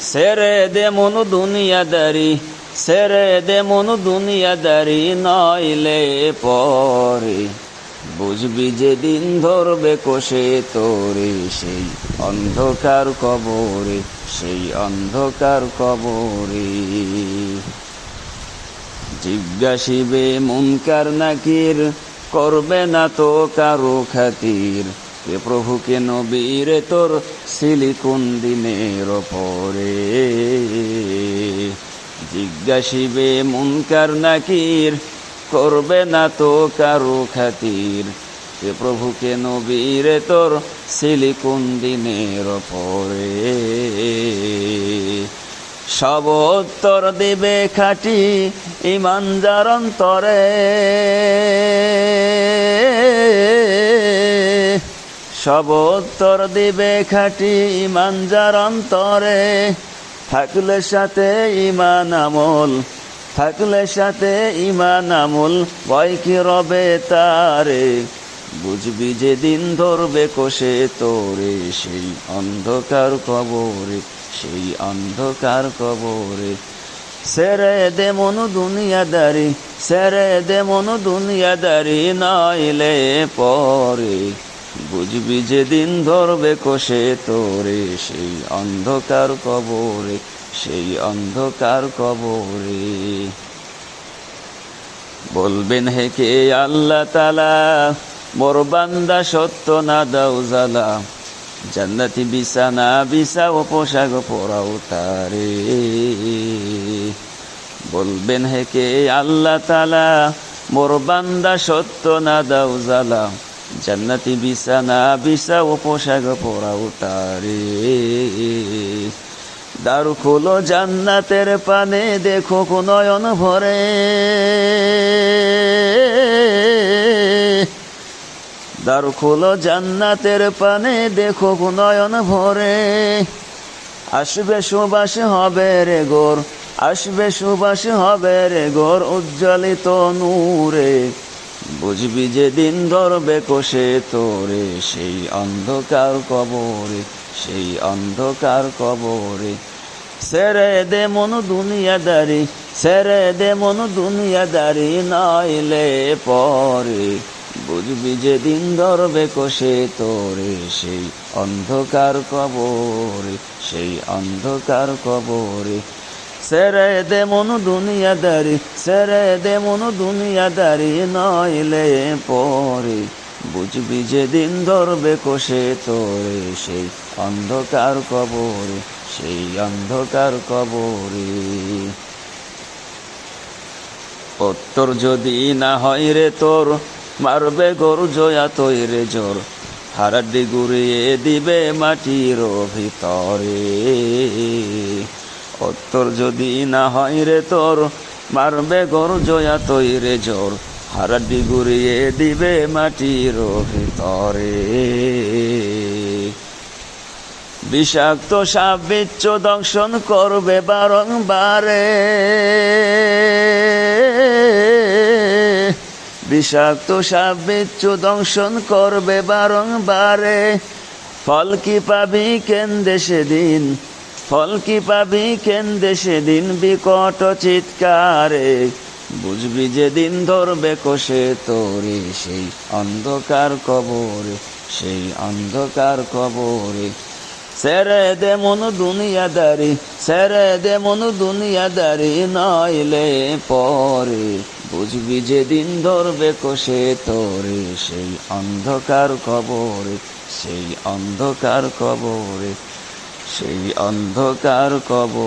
সেরে দে মনু দুনিয়াদারি সেরে দে মনু দুনিয়াদারি নইলে পরে বুঝবি যে দিন ধরবে কোষে তোরে, সেই অন্ধকার কবরে, সেই অন্ধকার কবরে। জিজ্ঞাসিবে মুনকার নাকির, করবে না তো কারও খাতির? কে প্রভুকে নবীরে তোর সিলিকুন দিনের পরে জিজ্ঞাসিবে, মুনকার নাকির? করবে না তো কারও খাতির? কে প্রভুকে নবীরে তোর সিলিকুন দিনের পরে সব উত্তর দিবে খাটি ইমান যার অন্তরে। সব উত্তর দিবে খাটি ইমান যার অন্তরে। থাকলে সাথে ইমান আমল, থাকলে সাথে ইমান আমল, ভয় কি রবে তারে? বুঝবি যে দিন ধরবে কোষে তোরে, সেই অন্ধকার কবরে, সেই অন্ধকার কবরে। সেরে দে মনু দুনিয়াদারি সেরে দে মনু দুনিয়াদারি, নইলে পরে। বুঝবি যেদিন ধরবে কোষে তোরে, সেই অন্ধকার কবরে, সেই অন্ধকার কবরে। বলবেন হে কে আল্লাহ তালা মোর বান্দা সত্য না দাও জালা জান্নাতি বিছানা বিছা ও পোশাক পরাও তারে। বলবেন হে কে আল্লাহ তালা মোর বান্দা সত্য না দাও জালা জান্নাতি বিছানা বিছা, ও পোশাক পরাও তারে দারু খোলো জান্নাতের পানে, দেখো নয়ন ভরে। দারু খোলো জান্নাতের পানে, দেখো নয়ন ভরে। আসবে সুবাস হবে রে গোর, আসবে সুবাস হবে রে গোর, উজ্জ্বলিত নূরে। বুঝবি যে দিন ধরবে কোষে তোরে, সেই অন্ধকার কবরে, সেই অন্ধকার কবরে। সেরে দে মনু দুনিয়াদারি সেরে দে মনু দুনিয়াদারি, নইলে পরে। বুঝবি যে দিন ধরবে কোষে তোরে, সেই অন্ধকার কবরে, সেই অন্ধকার কবরে। সেরে দে মনু দুনিয়াদারি সেরে দে মনু দুনিয়াদারি, নইলে পরে বুঝবি যে দিন ধরবে কোষে তোরে, সেই অন্ধকার কবরে, সেই অন্ধকার কবরে। উত্তর যদি না হয় রে তোর, মারবে গরু জয়া তৈরে জোর। হারাড্ডি গুড়িয়ে দিবে মাটির ভিতরে উত্তর যদি না হয় রে তোর, মারবে গরু জয়া তৈরে জোর। হারাড্ডি গুড়িয়ে দিবে মাটির ভিতরে। বিষাক্ত সাপ বিচ্ছ দংশন করবে বারংবারে। বিষাক্ত সাপ বিচ্ছ দংশন করবে বারংবারে। ফল কি পাবি কেন্দ্রে সেদিন? ফল কি পাবি কেন্দ্রে সেদিন বিকট চিৎকারে? বুঝবি যে দিন ধরবে কোষে তোরে, সেই অন্ধকার কবরে, সেই অন্ধকার কবরে। সেরে দে মনু দুনিয়াদারি সেরে দে মনু দুনিয়াদারি, নইলে পরে। বুঝবি যে দিন ধরবে কোষে তোরে, সেই অন্ধকার কবরে, সেই অন্ধকার কবরে। সেই অন্ধকার কবর।